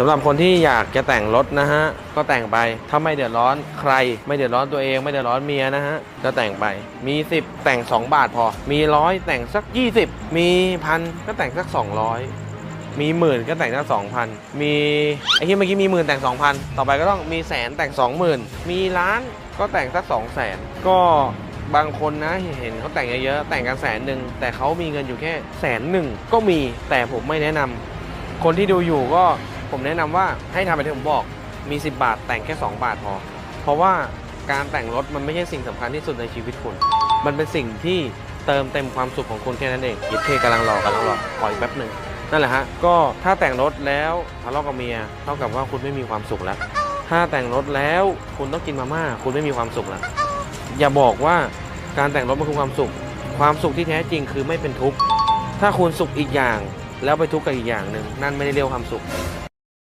สำหรับคนที่อยากจะแต่งรถนะฮะ ก็แต่งไป ถ้าไม่เดือดร้อนใคร ไม่เดือดร้อนตัวเอง ไม่เดือดร้อนเมียนะฮะ ก็แต่งไป มี 10 แต่ง 2 บาทพอ มีร้อยแต่งสัก 20 มีพันก็แต่งสัก 200 มีหมื่นก็แต่งสัก2,000 มีไอ้ที่เมื่อกี้มีหมื่นแต่ง 2,000 ต่อไปก็ต้องมีแสนแต่ง 20,000 มีล้านก็แต่งสัก2 0 0 0 0 0 ก็บางคนนะเห็นเขาแต่งเยอะๆแต่งกันแสนหนึ่งแต่เขามีเงินอยู่แค่แสนหนึ่งก็มีแต่ผมไม่แนะนำคนที่ดูอยู่ก็ ผมแนะนำว่าให้ทำไปที่ผมบอกมี 10 บาทแต่งแค่ 2 บาทพอ เพราะว่าการแต่งรถมันไม่ใช่สิ่งสำคัญที่สุดในชีวิตคุณ มันเป็นสิ่งที่เติมเต็มความสุขของคุณแค่นั้นเองยิดเทกำลังรอกำลังรอปล่อยแป๊บหนึ่งนั่นแหละฮะก็ถ้าแต่งรถแล้วทะเลาะกับเมียเท่ากับว่าคุณไม่มีความสุขแล้ว ถ้าแต่งรถแล้วคุณต้องกินมาม่าคุณไม่มีความสุขแล้ว อย่าบอกว่าการแต่งรถมันคือความสุข ความสุขที่แท้จริงคือไม่เป็นทุกข์ถ้าคุณสุขอีกอย่างแล้วไปทุกข์กับอีกอย่างหนึ่งนั่นไม่ได้เรียกความสุข